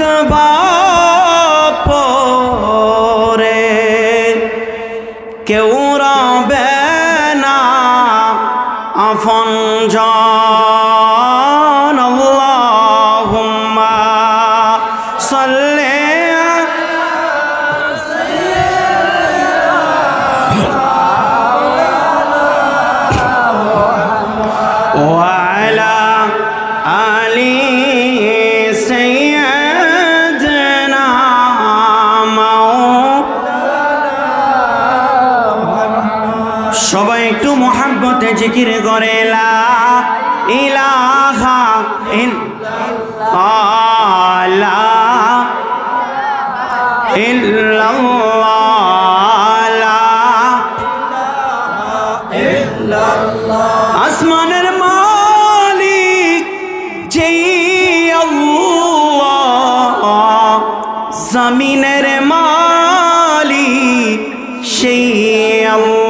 থাকবা পরে। কেউ রবে না আফন জন সবাই একটু মোহাব্বতে জিকির করে আসমানের মালিক যেই জমিনের মালিক সেই বল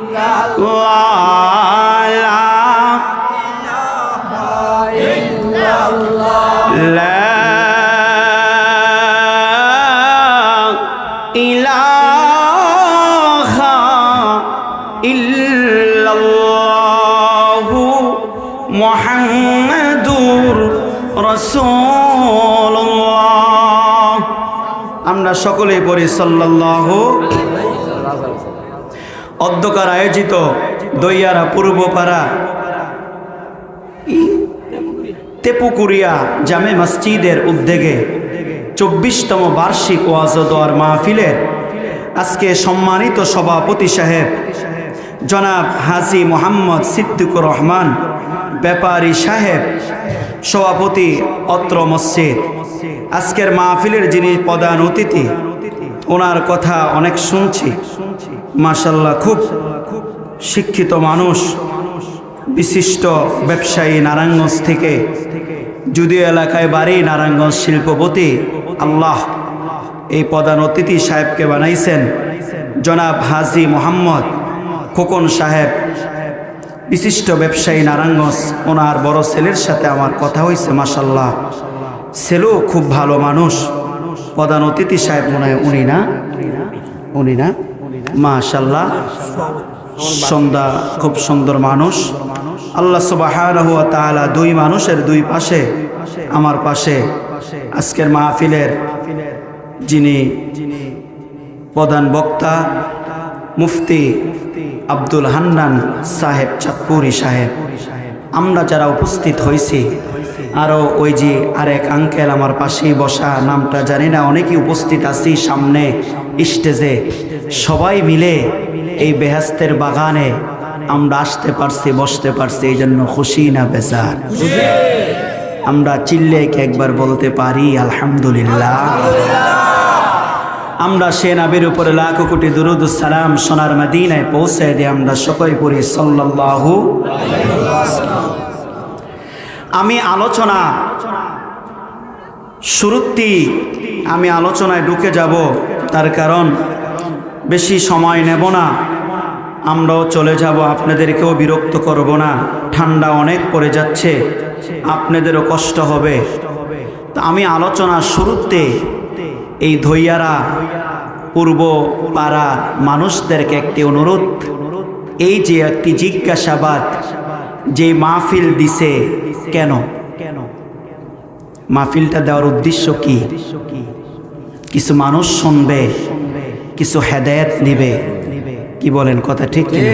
ইলাহা ইল্লাল্লাহু আমরা সকলে পড়ি সাল্লাল্লাহু অধ্যকার আয়োজিত দইয়ারা পূর্বপাড়া তেপুকুরিয়া জামে মসজিদের উদ্যোগে চব্বিশতম বার্ষিক ওয়াজ দোয়ার মাহফিলের আজকে সম্মানিত সভাপতি সাহেব, জনাব হাজি মোহাম্মদ সিদ্দিকুর রহমান, ব্যাপারী সাহেব, সভাপতি অত্র মসজিদ। আজকের মাহফিলের যিনি প্রধান অতিথি, ওনার কথা অনেক শুনছি। মাশাল্লাহ খুব শিক্ষিত মানুষ, বিশিষ্ট ব্যবসায়ী নারায়ণগঞ্জ থেকে, যদিও এলাকায় বাড়ি নারায়ণগঞ্জ শিল্পপতি আল্লাহ, এই প্রধান অতিথি সাহেবকে বানাইছেন জনাব হাজি মোহাম্মদ খোকন সাহেব। বিশিষ্ট ব্যবসায়ী নারায়ণগঞ্জ, ওনার বড় ছেলের সাথে আমার কথা হয়েছে মাসাল্লাহ ছেলেও খুব ভালো মানুষ। প্রধান অতিথি সাহেব মনে হয় উনি না? উনি না? মাশাল্লাহ সন্ধ্যা, খুব সুন্দর মানুষ। আল্লাহ সুবাহ দুই মানুষের দুই পাশে, আমার পাশে আজকের মাহফিলের যিনি প্রধান বক্তা, মুফতি আব্দুল হান্নান সাহেব, চাঁদপুরি সাহেব। আমরা যারা উপস্থিত হয়েছি আরও ওই যে আরেক আঙ্কেল আমার পাশেই বসা, নামটা জানি না, অনেকেই উপস্থিত আছি সামনে স্টেজে। সবাই মিলে এই বেহাস্তের বাগানে আমরা আসতে পারছি, বসতে পারছি, এই জন্য খুশি না বেজার। আমরা চিল্লেকে একবার বলতে পারি, আলহামদুলিল্লাহ। আমরা সে নাবির উপরে লাখো কোটি দুরুদ সালাম সোনার মদিনায় পৌঁছে দিয়ে আমরা সকই পড়ি, সাল্লাল্লাহু আমি আলোচনা শুরুতেই আমি আলোচনায় ঢুকে যাব, তার কারণ বেশি সময় নেব না, আমরাও চলে যাব, আপনাদেরকেও বিরক্ত করব না। ঠান্ডা অনেক পড়ে যাচ্ছে, আপনাদেরও কষ্ট হবে। তো আমি আলোচনা শুরুতে এই ধৈয়ারা পূর্ব পাড়ার মানুষদেরকে একটি অনুরোধ, এই যে একটি জিজ্ঞাসাবাদ, যে মাহফিল দিছে কেন কেন? মাহফিলটা দেওয়ার উদ্দেশ্য কি? কিছু মানুষ শুনবে, কিছু হেদায়ত নিবে। কি বলেন, কথা ঠিক কিনা?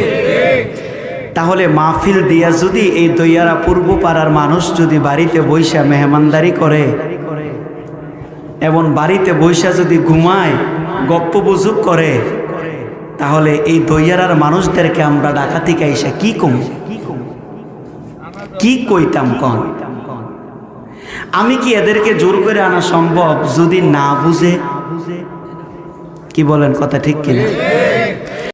তাহলে মাহফিল দিয়া যদি এই দইয়ারা পূর্ব পাড়ার মানুষ যদি বাড়িতে বৈশা মেহমানদারি করে এবং বাড়িতে বৈশা যদি ঘুমায়, গপ্প বুজুক করে, তাহলে এই দইয়ারার মানুষদেরকে আমরা ডাকাতি কাইসা কি কম? কি কইতাম কন? আমি কি এদেরকে জোর করে আনা সম্ভব যদি না বুঝে? কি বলেন কথা ঠিক কিনা?